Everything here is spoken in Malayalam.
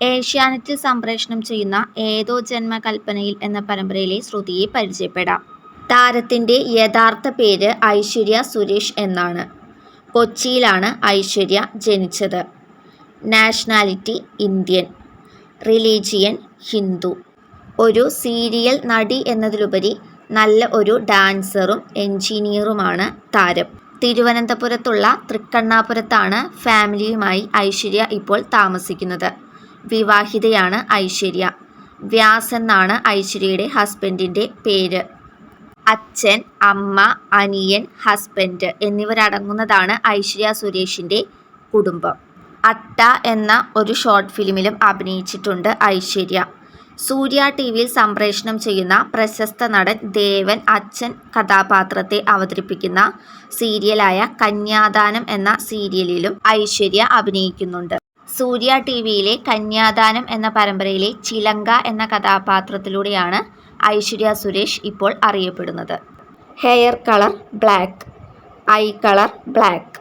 ഏഷ്യാനെറ്റിൽ സംപ്രേഷണം ചെയ്യുന്ന ഏതോ ജന്മകൽപ്പനയിൽ എന്ന പരമ്പരയിലെ ശ്രുതിയെ പരിചയപ്പെടാം. താരത്തിന്റെ യഥാർത്ഥ പേര് ഐശ്വര്യ സുരേഷ് എന്നാണ്. കൊച്ചിയിലാണ് ഐശ്വര്യ ജനിച്ചത്. Nationality Indian. റിലീജിയൻ ഹിന്ദു. ഒരു സീരിയൽ നടി എന്നതിലുപരി നല്ല ഒരു ഡാൻസറും എൻജിനീയറുമാണ് താരം. തിരുവനന്തപുരത്തുള്ള തൃക്കണ്ണാപുരത്താണ് ഫാമിലിയുമായി ഐശ്വര്യ ഇപ്പോൾ താമസിക്കുന്നത്. വിവാഹിതയാണ് ഐശ്വര്യ. വ്യാസ് എന്നാണ് ഐശ്വര്യയുടെ ഹസ്ബൻഡിന്റെ പേര്. അച്ഛൻ അമ്മ അനിയൻ ഹസ്ബൻഡ് എന്നിവരടങ്ങുന്നതാണ് ഐശ്വര്യ സുരേഷിന്റെ കുടുംബം. അട്ട എന്ന ഒരു ഷോർട്ട് ഫിലിമിലും അഭിനയിച്ചിട്ടുണ്ട് ഐശ്വര്യ. സൂര്യ ടി വിയിൽ സംപ്രേഷണം ചെയ്യുന്ന പ്രശസ്ത നടൻ ദേവൻ അച്ഛൻ കഥാപാത്രത്തെ അവതരിപ്പിക്കുന്ന സീരിയലായ കന്യാദാനം എന്ന സീരിയലിലും ഐശ്വര്യ അഭിനയിക്കുന്നുണ്ട്. സൂര്യ ടി വിയിലെ കന്യാദാനം എന്ന പരമ്പരയിലെ ചിലങ്ക എന്ന കഥാപാത്രത്തിലൂടെയാണ് ഐശ്വര്യ സുരേഷ് ഇപ്പോൾ അറിയപ്പെടുന്നത്. Hair colour black eye colour black.